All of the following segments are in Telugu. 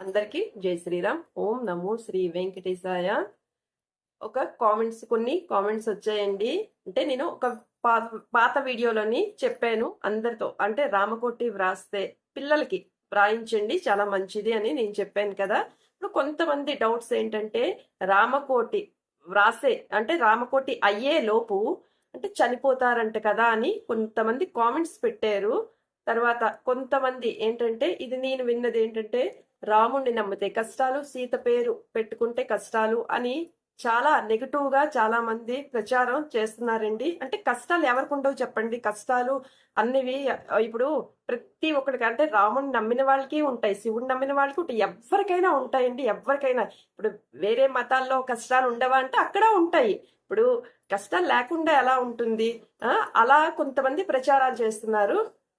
అందరికీ జై శ్రీరామ్. ఓం నమో శ్రీ వెంకటేశాయ. ఒక కామెంట్స్ కొన్ని కామెంట్స్ వచ్చాయండి. అంటే నేను ఒక పాత వీడియోలోని చెప్పాను అందరితో. అంటే రామకోటి వ్రాస్తే పిల్లలకి వ్రాయించండి చాలా మంచిది అని నేను చెప్పాను కదా. ఇప్పుడు కొంతమంది డౌట్స్ ఏంటంటే రామకోటి వ్రాసే అంటే రామకోటి అయ్యే లోపు అంటే చనిపోతారంట కదా అని కొంతమంది కామెంట్స్ పెట్టారు. తర్వాత కొంతమంది ఏంటంటే ఇది నేను విన్నది ఏంటంటే రాముణ్ణి నమ్మితే కష్టాలు సీత పేరు పెట్టుకుంటే కష్టాలు అని చాలా నెగిటివ్గా చాలా మంది ప్రచారం చేస్తున్నారండి. అంటే కష్టాలు ఎవరికి ఉండవు చెప్పండి. కష్టాలు అన్నివి ఇప్పుడు ప్రతి ఒక్కడికి అంటే రాముడిని నమ్మిన వాళ్ళకి ఉంటాయి. శివుడిని నమ్మిన వాళ్ళకి ఉంటాయి. ఎవరికైనా ఉంటాయండి. ఎవరికైనా ఇప్పుడు వేరే మతాల్లో కష్టాలు ఉండవా అంటే అక్కడ ఉంటాయి. ఇప్పుడు కష్టాలు లేకుండా ఎలా ఉంటుంది? అలా కొంతమంది ప్రచారాలు చేస్తున్నారు.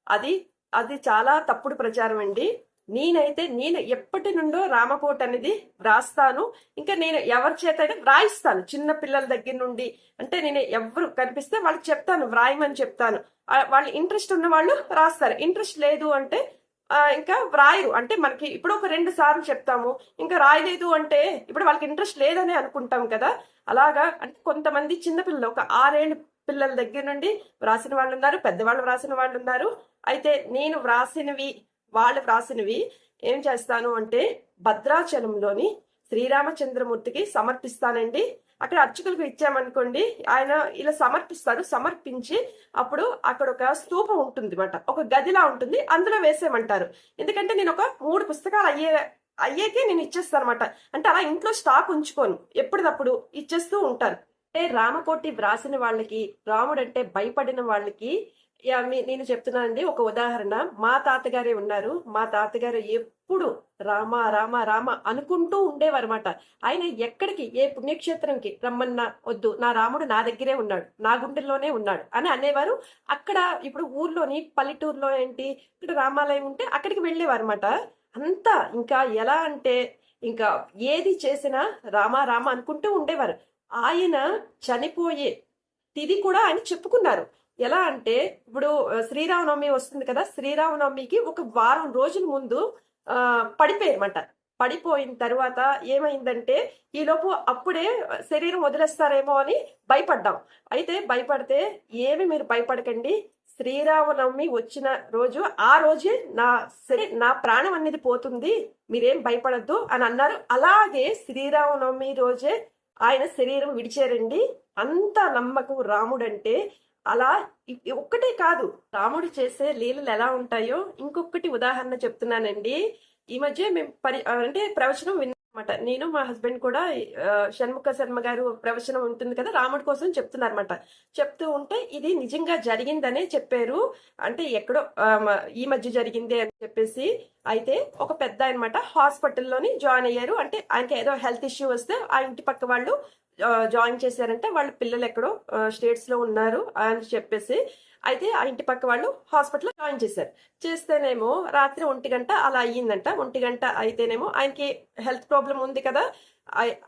అది అది చాలా తప్పుడు ప్రచారం అండి. నేనైతే నేను ఎప్పటి నుండో రామకోట అనేది వ్రాస్తాను. ఇంకా నేను ఎవరి చేత అయితే వ్రాయిస్తాను. చిన్న పిల్లల దగ్గర నుండి అంటే నేను ఎవరు కనిపిస్తే వాళ్ళకి చెప్తాను వ్రాయమని చెప్తాను. వాళ్ళు ఇంట్రెస్ట్ ఉన్న వాళ్ళు రాస్తారు. ఇంట్రెస్ట్ లేదు అంటే ఇంకా వ్రాయరు. అంటే మనకి ఇప్పుడు ఒక రెండు సార్లు చెప్తాము. ఇంకా రాయలేదు అంటే ఇప్పుడు వాళ్ళకి ఇంట్రెస్ట్ లేదని అనుకుంటాం కదా. అలాగా అంటే కొంతమంది చిన్నపిల్లలు ఒక ఆరేళ్ళు పిల్లల దగ్గర నుండి వ్రాసిన వాళ్ళు ఉన్నారు పెద్దవాళ్ళు వ్రాసిన వాళ్ళు ఉన్నారు. అయితే నేను వ్రాసినవి వాళ్ళు వ్రాసినవి ఏం చేస్తాను అంటే భద్రాచలంలోని శ్రీరామచంద్రమూర్తికి సమర్పిస్తానండి. అక్కడ అర్చకులకు ఇచ్చామనుకోండి ఆయన ఇలా సమర్పిస్తారు సమర్పించి అప్పుడు అక్కడ ఒక స్తూపం ఉంటుంది అనమాట ఒక గదిలా ఉంటుంది అందులో వేసేయమంటారు. ఎందుకంటే నేను ఒక మూడు పుస్తకాలు అయ్యే అయ్యేకే నేను ఇచ్చేస్తాను అనమాట అంటే అలా ఇంట్లో స్టాక్ ఉంచుకోను. ఎప్పటికప్పుడు ఇచ్చేస్తూ ఉంటాను అంటే రామకోటి వ్రాసిన వాళ్ళకి రాముడు అంటే భయపడిన వాళ్ళకి యా, మీ- నేను చెప్తున్నానండి ఒక ఉదాహరణ. మా తాతగారే ఉన్నారు. మా తాతగారు ఎప్పుడు రామ రామ రామ అనుకుంటూ ఉండేవారు అనమాట ఆయన ఎక్కడికి ఏ పుణ్యక్షేత్రంకి రమ్మన్నా వద్దు. నా రాముడు నా దగ్గరే ఉన్నాడు. నా గుండెల్లోనే ఉన్నాడు అని అనేవారు. అక్కడ ఇప్పుడు ఊర్లోని పల్లెటూరులో ఏంటి ఇక్కడ రామాలయం ఉంటే అక్కడికి వెళ్ళేవారు అనమాట అంతా ఇంకా ఎలా అంటే ఇంకా ఏది చేసినా రామ రామ అనుకుంటూ ఉండేవారు. ఆయన చనిపోయే తిది కూడా ఆయన చెప్పుకున్నారు. ఎలా అంటే ఇప్పుడు శ్రీరామనవమి వస్తుంది కదా శ్రీరామనవమికి ఒక వారం రోజుల ముందు పడిపోయారన్నమాట. పడిపోయిన తర్వాత ఏమైందంటే ఈలోపు అప్పుడే శరీరం వదిలేస్తారేమో అని భయపడ్డాం. అయితే భయపడితే ఏమి మీరు భయపడకండి. శ్రీరామనవమి వచ్చిన రోజు ఆ రోజే నా శరీ నా ప్రాణం అనేది పోతుంది. మీరేం భయపడద్దు అని అన్నారు. అలాగే శ్రీరామనవమి రోజే ఆయన శరీరం విడిచారండి. అంత నమ్మకం రాముడంటే అలా ఒక్కటే కాదు. రాముడు చేసే లీలలు ఎలా ఉంటాయో ఇంకొకటి ఉదాహరణ చెప్తున్నానండి. ఈ మధ్య మేము పరి అంటే ప్రవచనం విన్నమాట నేను మా హస్బెండ్ కూడా షణ్ముఖ శర్మ గారు ప్రవచనం ఉంటుంది కదా రాముడి కోసం చెప్తున్నారన్నమాట. చెప్తూ ఉంటే ఇది నిజంగా జరిగిందనే చెప్పారు. అంటే ఎక్కడో ఈ మధ్య జరిగింది అని చెప్పేసి అయితే ఒక పెద్ద అనమాట హాస్పిటల్లోని జాయిన్ అయ్యారు. అంటే ఆయనకి ఏదో హెల్త్ ఇష్యూ వస్తే ఆ ఇంటి పక్క వాళ్ళు జాయిన్ చేశారంటే వాళ్ళ పిల్లలు ఎక్కడో స్టేట్స్లో ఉన్నారు అని చెప్పేసి అయితే ఆ ఇంటి పక్క వాళ్ళు హాస్పిటల్ జాయిన్ చేశారు. చేస్తేనేమో రాత్రి ఒంటి గంట అలా అయ్యిందంట. ఒంటి గంట అయితేనేమో ఆయనకి హెల్త్ ప్రాబ్లం ఉంది కదా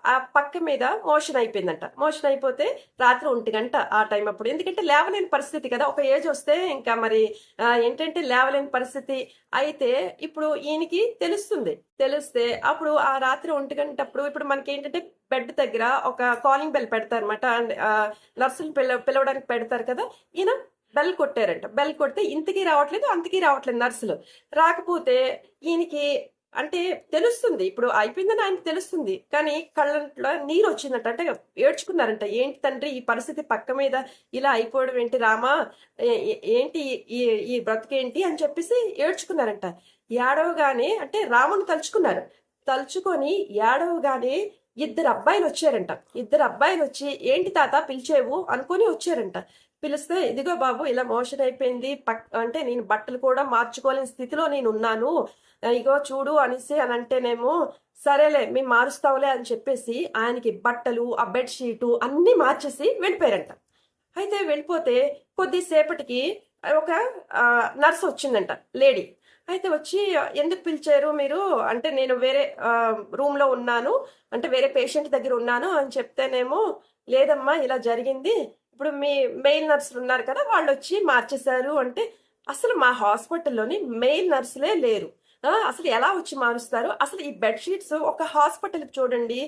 ఆ- పక్క మీద మోషన్ అయిపోయిందంట. మోషన్ అయిపోతే రాత్రి ఒంటి గంట ఆ టైం అప్పుడు. ఎందుకంటే లేవలేని పరిస్థితి కదా. ఒక ఏజ్ వస్తే ఇంకా మరి ఏంటంటే లేవలేని పరిస్థితి అయితే ఇప్పుడు ఈయనకి తెలుస్తుంది. తెలిస్తే అప్పుడు ఆ రాత్రి ఒంటి గంట అప్పుడు ఇప్పుడు మనకి ఏంటంటే బెడ్ దగ్గర ఒక కాలింగ్ బెల్ పెడతారు అనమాట నర్సులు పిల పిలవడానికి పెడతారు కదా. ఈయన బెల్ కొట్టారంట. బెల్ కొడితే ఇంతకీ రావట్లేదు అంతకీ రావట్లేదు నర్సులు. రాకపోతే ఈయనకి అంటే తెలుస్తుంది. ఇప్పుడు అయిపోయిందని ఆయన తెలుస్తుంది. కానీ కళ్ళలో నీరు వచ్చిందంట. అంటే ఏడ్చుకున్నారంట. ఏంటి తండ్రి ఈ పరిస్థితి పక్క మీద ఇలా అయిపోవడం ఏంటి రామా? ఏ- ఏంటి ఈ ఈ బ్రతికేంటి అని చెప్పేసి ఏడ్చుకున్నారంట. ఏడవగానే అంటే రాముని తలుచుకున్నారు. తలుచుకొని ఏడవగానే ఇద్దరు అబ్బాయిలు వచ్చారంట. ఇద్దరు అబ్బాయిలు వచ్చి ఏంటి తాత పిలిచేవు? అనుకొని వచ్చారంట. పిలిస్తే ఇదిగో బాబు ఇలా మోషన్ అయిపోయింది. పక్ అంటే నేను బట్టలు కూడా మార్చుకోలేని స్థితిలో నేను ఉన్నాను. ఇగో చూడు అనేసి అని అంటేనేమో సరేలే మేము మారుస్తాంలే అని చెప్పేసి ఆయనకి బట్టలు ఆ బెడ్షీటు అన్నీ మార్చేసి వెళ్ళిపోయారంట. అయితే వెళ్ళిపోతే కొద్దిసేపటికి ఒక నర్స్ వచ్చిందంట లేడీ. అయితే వచ్చి ఎందుకు పిలిచారు మీరు? అంటే నేను వేరే రూమ్లో ఉన్నాను. అంటే వేరే పేషెంట్ దగ్గర ఉన్నాను అని చెప్తేనేమో లేదమ్మా ఇలా జరిగింది. ఇప్పుడు మీ మెయిల్ నర్సులు ఉన్నారు కదా వాళ్ళు వచ్చి మార్చేశారు అంటే అసలు మా హాస్పిటల్లోని మెయిల్ నర్సులే లేరు. అసలు ఎలా వచ్చి మారుస్తారు? అసలు ఈ బెడ్షీట్స్ ఒక హాస్పిటల్ చూడండి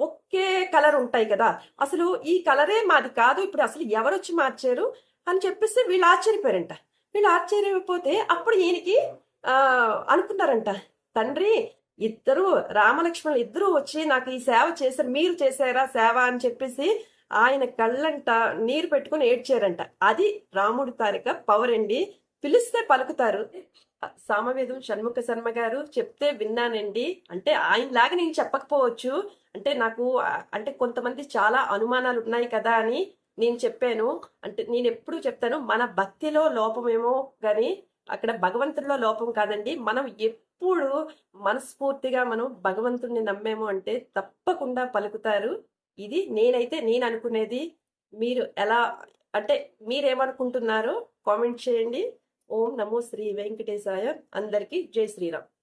ఒకే కలర్ ఉంటాయి కదా. అసలు ఈ కలరే మాది కాదు ఇప్పుడు అసలు ఎవరు వచ్చి మార్చారు? అని చెప్పేసి వీళ్ళు ఆశ్చర్యపోయారంట. వీళ్ళు ఆశ్చర్యపోతే అప్పుడు ఈయనకి ఆ అనుకున్నారంట తండ్రి ఇద్దరు రామలక్ష్మణులు ఇద్దరు వచ్చి నాకు ఈ సేవ చేశారు మీరు చేశారా సేవ? అని చెప్పేసి ఆయన కళ్ళంట నీరు పెట్టుకుని ఏడ్చారంట. అది రాముడి తారిక పవర్ అండి పిలిస్తే పలుకుతారు. సామవేదం షణ్ముఖ శర్మ గారు చెప్తే విన్నానండి. అంటే ఆయనలాగా నేను చెప్పకపోవచ్చు. అంటే నాకు అంటే కొంతమంది చాలా అనుమానాలు ఉన్నాయి కదా అని నేను చెప్పాను. అంటే నేను ఎప్పుడు చెప్తాను మన భక్తిలో లోపమేమో కానీ అక్కడ భగవంతుడిలో లోపం కాదండి. మనం ఎప్పుడు మనస్ఫూర్తిగా మనం భగవంతుడిని నమ్మేమో అంటే తప్పకుండా పలుకుతారు. ఇది నేనైతే నేను అనుకునేది మీరు ఎలా అంటే మీరేమనుకుంటున్నారో కామెంట్ చేయండి. ఓం నమో శ్రీ వెంకటేశాయ. అందరికీ జై శ్రీరామ్.